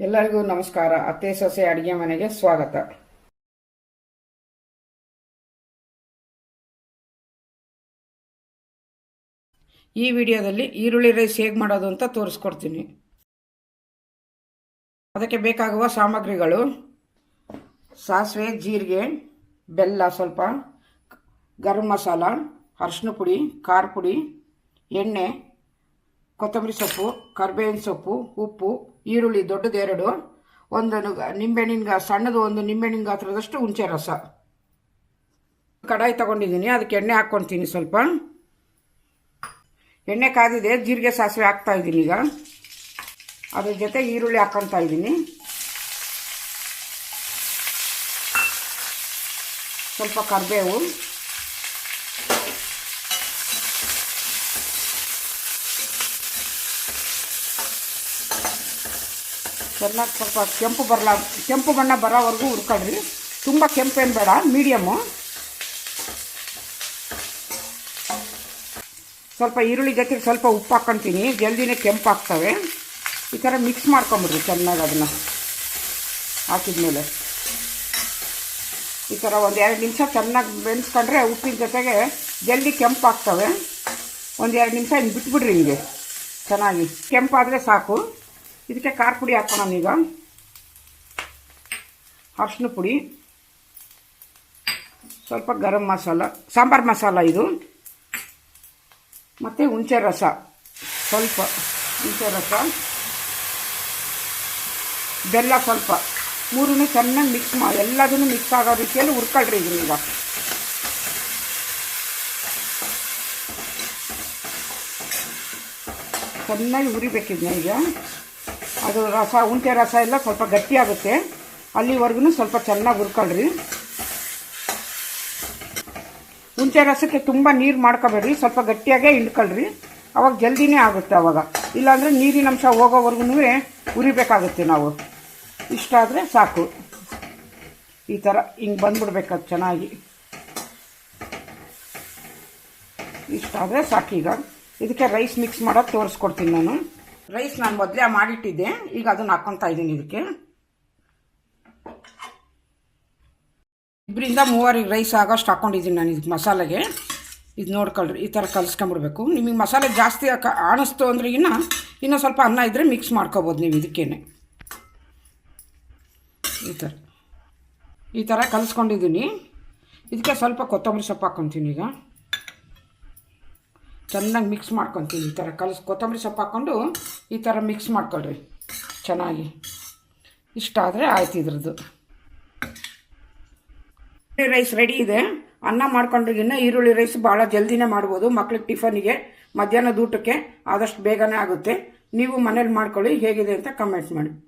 ಎಲ್ಲರಿಗೂ ನಮಸ್ಕಾರ. ಅತ್ತೆ, ಸೊಸೆ, ಅಡಿಗೆ ಮನೆಗೆ ಸ್ವಾಗತ. ಈ ವಿಡಿಯೋದಲ್ಲಿ ಈರುಳ್ಳಿ ರೈಸ್ ಹೇಗೆ ಮಾಡೋದು ಅಂತ ತೋರಿಸ್ಕೊಡ್ತೀನಿ. ಅದಕ್ಕೆ ಬೇಕಾಗುವ ಸಾಮಗ್ರಿಗಳು. ಸಾಸಿವೆ, ಜೀರಿಗೆ, ಬೆಲ್ಲ ಸ್ವಲ್ಪ, ಗರಂ ಮಸಾಲ ಅರಿಶಿನ ಪುಡಿ, ಖಾರ ಪುಡಿ, ಎಣ್ಣೆ ಕೊತ್ತಂಬರಿ ಸೊಪ್ಪು, ಕರ್ಬೇವಿನ ಸೊಪ್ಪು, ಉಪ್ಪು, ಈರುಳ್ಳಿ ದೊಡ್ಡದು ಎರಡು ಒಂದು ನಿಂಬೆಹಣ್ಣಿನ ಗಾ ಸಣ್ಣದು ಒಂದು ನಿಂಬೆಹಣ್ಣಿನ ಗಾತ್ರದಷ್ಟು ಹುಣಸೆ ರಸ. ಕಡಾಯಿ ತಗೊಂಡಿದ್ದೀನಿ, ಅದಕ್ಕೆ ಎಣ್ಣೆ ಹಾಕ್ಕೊತೀನಿ ಸ್ವಲ್ಪ. ಎಣ್ಣೆ ಕಾದಿದೆ, ಜೀರಿಗೆ ಸಾಸಿವೆ ಹಾಕ್ತಾ ಇದ್ದೀನಿ ಈಗ. ಅದ್ರ ಜೊತೆ ಈರುಳ್ಳಿ ಹಾಕ್ಕೊತಾ ಇದ್ದೀನಿ. ಸ್ವಲ್ಪ ಕರಿಬೇವು. ಚೆನ್ನಾಗಿ ಸ್ವಲ್ಪ ಕೆಂಪು ಬರಲ ಕೆಂಪು ಬಣ್ಣ ಬರೋವರೆಗೂ ಹುರ್ಕೊಳ್ರಿ ತುಂಬ ಕೆಂಪೇನು ಬೇಡ ಮೀಡಿಯಮ್ಮು ಸ್ವಲ್ಪ ಈರುಳ್ಳಿ ಜೊತೆಗೆ ಸ್ವಲ್ಪ ಉಪ್ಪು ಹಾಕ್ಕೊತೀನಿ ಜಲ್ದಿನೇ ಕೆಂಪು ಹಾಕ್ತವೆ ಈ ಥರ ಮಿಕ್ಸ್ ಮಾಡ್ಕೊಂಬಿಡ್ರಿ ಚೆನ್ನಾಗಿ ಅದನ್ನು. ಹಾಕಿದ್ಮೇಲೆ. ಈ ಥರ ಒಂದು ಎರಡು ನಿಮಿಷ ಚೆನ್ನಾಗಿ ಬೆನ್ಸ್ಕೊಂಡ್ರೆ ಉಪ್ಪಿನ ಜೊತೆಗೆ ಜಲ್ದಿ ಕೆಂಪು ಆಗ್ತವೆ. ಒಂದು ಎರಡು ನಿಮಿಷ ಹಿಂಗೆ ಬಿಟ್ಬಿಡ್ರಿ ಹಿಂಗೆ ಚೆನ್ನಾಗಿ. ಕೆಂಪಾದರೆ ಸಾಕು. ಇದಕ್ಕೆ ಖಾರ ಪುಡಿ ಹಾಕೋಣ ಈಗ ಅರ್ಶಿನ ಪುಡಿ. ಸ್ವಲ್ಪ ಗರಂ ಮಸಾಲ, ಸಾಂಬಾರು ಮಸಾಲ ಇದು. ಮತ್ತು ಹುಣಸೆ ರಸ. ಸ್ವಲ್ಪ ಹುಣಸೆ ರಸ. ಬೆಲ್ಲ ಸ್ವಲ್ಪ. ಮೂರನ್ನು ಚೆನ್ನಾಗಿ ಮಿಕ್ಸ್ ಮಾಡಿ ಎಲ್ಲದನ್ನು ಮಿಕ್ಸ್ ಆಗೋ ರೀತಿಯಲ್ಲಿ ಹುರ್ಕೊಳ್ರಿ ಇದನ್ನೀಗ. ಚೆನ್ನಾಗಿ ಹುರಿಬೇಕಿದ್ನ ಈಗ. ಅದು ರಸ ಹುಣಸೆ ರಸ ಎಲ್ಲ ಸ್ವಲ್ಪ ಗಟ್ಟಿಯಾಗುತ್ತೆ ಅಲ್ಲಿವರೆಗೂ ಸ್ವಲ್ಪ ಚೆನ್ನಾಗಿ ಹುರ್ಕೊಳ್ರಿ. ಹುಣಸೆ ರಸಕ್ಕೆ ತುಂಬ ನೀರು ಮಾಡ್ಕೋಬೇಡ್ರಿ, ಸ್ವಲ್ಪ ಗಟ್ಟಿಯಾಗೇ ಹಿಂಡ್ಕೊಳ್ರಿ. ಅವಾಗ ಜಲ್ದಿನೇ ಆಗುತ್ತೆ ಅವಾಗ. ಇಲ್ಲಾಂದರೆ ನೀರಿನಂಶ ಹೋಗೋವರೆಗೂ ಉರಿಬೇಕಾಗುತ್ತೆ ನಾವು. ಇಷ್ಟ ಆದರೆ ಸಾಕು. ಈ ಥರ ಹಿಂಗೆ ಬಂದ್ಬಿಡ್ಬೇಕು ಅದು ಚೆನ್ನಾಗಿ. ಇಷ್ಟ ಆದರೆ ಈಗ. ಇದಕ್ಕೆ ರೈಸ್ ಮಿಕ್ಸ್ ಮಾಡೋದು ತೋರಿಸ್ಕೊಡ್ತೀನಿ ನಾನು. ರೈಸ್ ನಾನು ಮೊದಲೇ ಮಾಡಿಟ್ಟಿದ್ದೆ. ಈಗ ಅದನ್ನು ಹಾಕ್ಕೊತಾ ಇದ್ದೀನಿ ಇದಕ್ಕೆ. ಇಬ್ಬರಿಂದ ಮೂವರಿಗೆ ರೈಸ್ ಆಗೋಷ್ಟು ಹಾಕೊಂಡಿದ್ದೀನಿ ನಾನು ಇದಕ್ಕೆ ಮಸಾಲೆಗೆ. ಇದು ನೋಡ್ಕೊಳ್ರಿ, ಈ ಥರ ಕಲಿಸ್ಕೊಂಬಿಡ್ಬೇಕು. ನಿಮಗೆ ಮಸಾಲೆ ಜಾಸ್ತಿ ಹಾಕ ಆಣಿಸ್ತು ಅಂದ್ರೆ ಇನ್ನು, ಇನ್ನೂ ಸ್ವಲ್ಪ ಅನ್ನ ಇದ್ದರೆ ಮಿಕ್ಸ್ ಮಾಡ್ಕೋಬೋದು ನೀವು ಇದಕ್ಕೇನೆ. ಈ ಥರ ಈ ಥರ ಕಲಿಸ್ಕೊಂಡಿದ್ದೀನಿ. ಇದಕ್ಕೆ ಸ್ವಲ್ಪ ಕೊತ್ತಂಬರಿ ಸೊಪ್ಪು ಹಾಕ್ಕೊತೀನಿ ಈಗ. ಚೆನ್ನಾಗಿ ಮಿಕ್ಸ್ ಮಾಡ್ಕೊತೀನಿ ಈ ಥರ ಕಲಸ್, ಕೊತ್ತಂಬರಿ ಸೊಪ್ಪು ಹಾಕ್ಕೊಂಡು ಈ ಥರ ಮಿಕ್ಸ್ ಮಾಡ್ಕೊಳ್ರಿ. ಚೆನ್ನಾಗಿ. ಇಷ್ಟ ಆದರೆ ಆಯ್ತು ಇದ್ರದ್ದು. ಈರುಳ್ಳಿ ರೈಸ್ ರೆಡಿ ಇದೆ. ಅನ್ನ ಮಾಡ್ಕೊಂಡಿಗಿನ್ನ ಈರುಳ್ಳಿ ರೈಸ್ ಭಾಳ ಜಲ್ದಿನೇ ಮಾಡ್ಬೋದು. ಮಕ್ಳಿಗೆ ಟಿಫನಿಗೆ ಮಧ್ಯಾಹ್ನದ ಊಟಕ್ಕೆ ಆದಷ್ಟು ಬೇಗನೆ ಆಗುತ್ತೆ. ನೀವು ಮನೇಲಿ ಮಾಡ್ಕೊಳ್ಳಿ, ಹೇಗಿದೆ ಅಂತ ಕಮೆಂಟ್ ಮಾಡಿ.